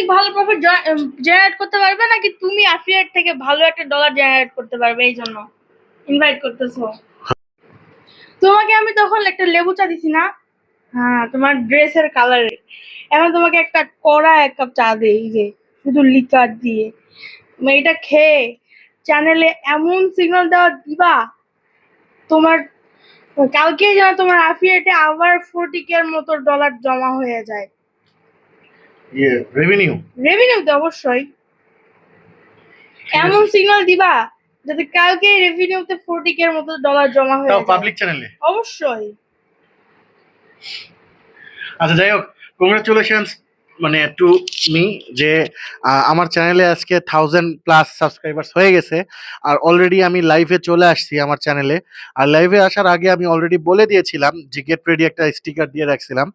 Public ভালো profit generate করতে পারবে নাকি তুমি অ্যাফিলিয়েট থেকে ভালো একটা ডলার জেনারেট করতে পারবে এই জন্য? ইনভাইট করতেছো। তোমাকে আমি তখন একটা লেবু চা দিছি না? হ্যাঁ তোমার ড্রেসের কালারে এখন তোমাকে একটা কড়া এক কাপ চা দেই যে, শুধু লিকার দিয়ে। এটা খেয়ে চ্যানেলে এমন সিগন্যাল দেওয়া দিবা, তোমার কালকে যেন তোমার অ্যাফিলিয়েটে আবার ফোরটি কে মতো ডলার জমা হয়ে যায়। ইয়ে রেভিনিউ রেভিনিউ তো অবশ্যই। এমন সিগন্যাল দিবা যাতে কালকে রেভিনিউতে ফোরটি কে এর মতো ডলার জমা হয়ে তাও পাবলিক চ্যানেলে অবশ্যই। আচ্ছা যাই হোক কংগ্রাচুলেশনস মানে টু মি যে আমার চ্যানেলে আজকে থাউজেন্ড প্লাস সাবস্ক্রাইবার্স হয়ে গেছে। আর অলরেডি আমি লাইভে চলে আসছি আমার চ্যানেলে আর লাইভে আসার আগে আমি অলরেডি বলে দিয়েছিলাম যে গেট রেডি একটা স্টিকার দিয়ে রাখছিলাম।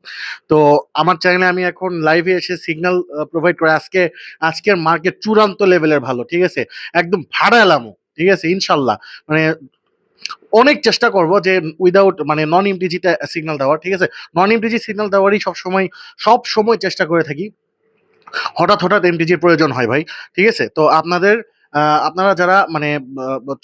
তো আমার চ্যানেলে আমি এখন লাইভে এসে সিগন্যাল প্রোভাইড করে আজকে, আজকের মার্কেট চূড়ান্ত লেভেলের ভালো, ঠিক আছে? একদম ভাড়া এলামও, ঠিক আছে? ইনশাল্লাহ। মানে অনেক চেষ্টা করব যে উইদাউট মানে নন ইমটিজিতে সিগন্যাল দেওয়ার, ঠিক আছে? নন ইমটিজি সিগন্যাল দেওয়ারই সবসময় সব সময় চেষ্টা করে থাকি। হঠাৎ হঠাৎ এমটিজির প্রয়োজন হয় ভাই, ঠিক আছে? তো আপনাদের আপনারা যারা মানে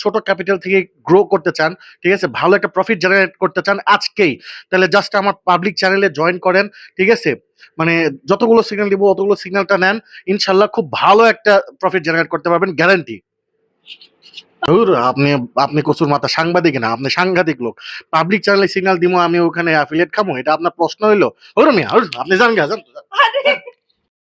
ছোট ক্যাপিটাল থেকে গ্রো করতে চান, ঠিক আছে? ভালো একটা প্রফিট জেনারেট করতে চান আজকেই, তাহলে জাস্ট আমার পাবলিক চ্যানেলে জয়েন করেন, ঠিক আছে? মানে যতগুলো সিগন্যাল দিব, অতগুলো সিগন্যালটা নেন, ইনশাল্লাহ খুব ভালো একটা প্রফিট জেনারেট করতে পারবেন গ্যারান্টি আপনি আপনি কচুর মাথা সাংবাদিক না, আপনি সাংঘাতিক লোক। পাবলিক চ্যানেলে সিগন্যাল দিব আমি ওখানে অ্যাফিলিয়েট খামো, এটা আপনার প্রশ্ন হইল। আপনি জান গা আরে।